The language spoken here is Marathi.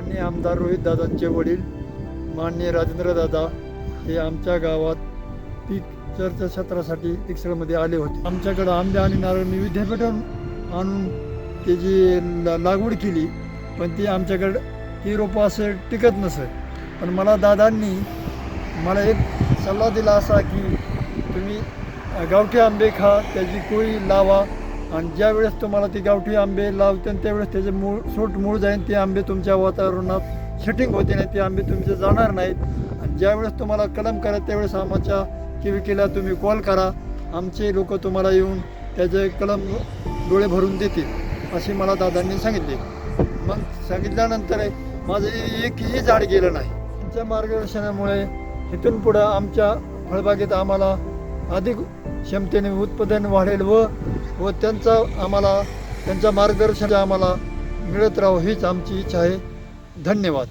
माननीय आमदार रोहित दादांचे वडील माननीय राजेंद्र दादा हे आमच्या गावात पीक चर्चाक्षेत्रासाठी एक्सरमध्ये आले होते. आमच्याकडं आंबे आणि नारळ मी विद्यापीठावर आणून त्याची ला लागवड केली पण ती आमच्याकडं ती रोपं असं टिकत नसत. पण मला दादांनी मला एक सल्ला दिला असा की तुम्ही गावठी आंबे खा त्याची कोळी लावा आणि ज्यावेळेस तुम्हाला ती गावठी आंबे लावते त्यावेळेस त्याचे मूळ सूट मूळ जाईन ते आंबे तुमच्या वातावरणात सेटिंग होते नाही ते आंबे तुमचे जाणार नाहीत. आणि ज्यावेळेस तुम्हाला कलम करा त्यावेळेस आमच्या किविकीला तुम्ही कॉल करा. आमचे लोक तुम्हाला येऊन त्याचे कलम डोळे भरून देतील असे मला दादांनी सांगितले. मग सांगितल्यानंतर माझं एकही झाड गेलं नाही. त्यांच्या मार्गदर्शनामुळे इथून पुढं आमच्या फळबागेत आम्हाला अधिक क्षमतेने उत्पादन वाढेल व व त्यांचा आम्हाला त्यांच्या मार्गदर्शन आम्हाला मिळत राहावं हीच आमची इच्छा आहे. धन्यवाद.